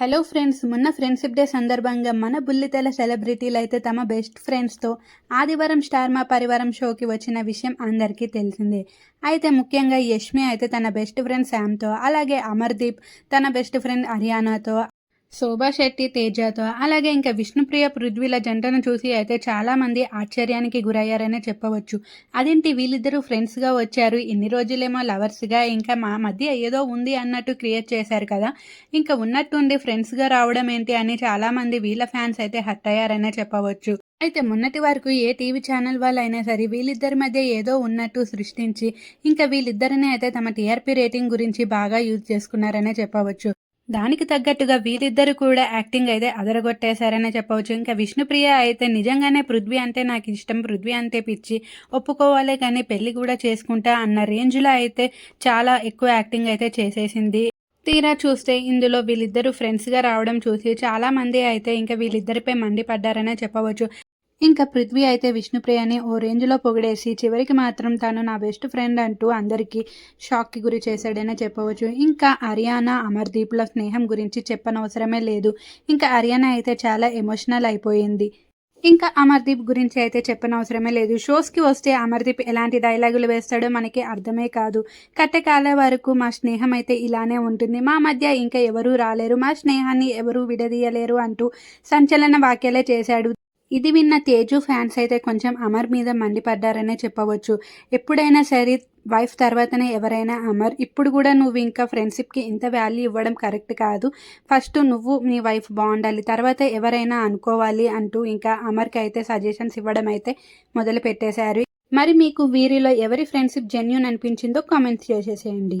Hello friends మొన్న friendship day సందర్భంగా మన బుల్లితెల సెలబ్రిటీలు అయితే తమ బెస్ట్ ఫ్రెండ్స్తో ఆదివారం స్టార్ మా పరివారం షోకి వచ్చిన విషయం అందరికీ తెలిసిందే. అయితే ముఖ్యంగా యష్మి అయితే తన బెస్ట్ ఫ్రెండ్ శామ్తో అలాగే అమర్దీప్ తన బెస్ట్ ఫ్రెండ్ హరియానాతో శోభా శెట్టి తేజతో అలాగే ఇంకా విష్ణుప్రియ పృథ్వీల జంటను చూసి అయితే చాలామంది ఆశ్చర్యానికి గురయ్యారనే చెప్పవచ్చు. అదేంటి వీళ్ళిద్దరూ ఫ్రెండ్స్గా వచ్చారు? ఇన్ని రోజులేమో లవర్స్గా ఇంకా మా మధ్య ఏదో ఉంది అన్నట్టు క్రియేట్ చేశారు కదా. ఇంకా ఉన్నట్టుండి ఫ్రెండ్స్గా రావడం ఏంటి అని చాలామంది వీళ్ళ ఫ్యాన్స్ అయితే హట్ అయ్యారనే చెప్పవచ్చు. అయితే మొన్నటి వరకు ఏ టీవీ ఛానల్ వాళ్ళైనా సరే వీళ్ళిద్దరి మధ్య ఏదో ఉన్నట్టు సృష్టించి ఇంకా వీళ్ళిద్దరిని అయితే తమ టీఆర్పీ రేటింగ్ గురించి బాగా యూజ్ చేసుకున్నారనే చెప్పవచ్చు. దానికి తగ్గట్టుగా వీరిద్దరు కూడా యాక్టింగ్ అయితే అదరగొట్టేశారనే చెప్పవచ్చు. ఇంకా విష్ణుప్రియ అయితే నిజంగానే పృథ్వీ అంటే నాకు ఇష్టం. పృథ్వీ అంటే పిచ్చి. ఒప్పుకోవాలి కానీ పెళ్ళి కూడా చేసుకుంటా అన్న రేంజ్లో అయితే చాలా ఎక్కువ యాక్టింగ్ అయితే చేసేసింది. తీరా చూస్తే ఇందులో వీళ్ళిద్దరూ ఫ్రెండ్స్గా రావడం చూసి చాలామంది అయితే ఇంకా వీళ్ళిద్దరిపై మండిపడ్డారనే చెప్పవచ్చు. ఇంకా పృథ్వీ అయితే విష్ణుప్రియని ఓ రేంజ్లో పొగిడేసి చివరికి మాత్రం తను నా బెస్ట్ ఫ్రెండ్ అంటూ అందరికీ షాక్కి గురి చేశాడనే చెప్పవచ్చు. ఇంకా అరియానా అమర్దీప్ల స్నేహం గురించి చెప్పనవసరమే లేదు. ఇంకా అరియానా అయితే చాలా ఎమోషనల్ అయిపోయింది. ఇంకా అమర్దీప్ గురించి అయితే చెప్పనవసరమే లేదు. షోస్కి వస్తే అమర్దీప్ ఎలాంటి డైలాగులు వేస్తాడో మనకి అర్థమే కాదు. కట్టెకాలే వరకు మా స్నేహం అయితే ఇలానే ఉంటుంది. మా మధ్య ఇంకా ఎవరూ రాలేరు. మా స్నేహాన్ని ఎవరూ విడదీయలేరు అంటూ సంచలన వ్యాఖ్యలే చేశాడు. ఇది విన్న తేజు ఫ్యాన్స్ అయితే కొంచెం అమర్ మీద మండిపడ్డారనే చెప్పవచ్చు. ఎప్పుడైనా సరే వైఫ్ తర్వాతనే ఎవరైనా అమర్ ఇప్పుడు కూడా నువ్వు ఇంకా ఫ్రెండ్షిప్కి ఇంత వాల్యూ ఇవ్వడం కరెక్ట్ కాదు. ఫస్ట్ నువ్వు నీ వైఫ్ బాగుండాలి తర్వాత ఎవరైనా అనుకోవాలి అంటూ ఇంకా అమర్కి అయితే సజెషన్స్ ఇవ్వడం అయితే మొదలు పెట్టేశారు మరి మీకు వీరిలో ఎవరి ఫ్రెండ్షిప్ జెన్యున్ అనిపించిందో కామెంట్స్ చేసేసేయండి.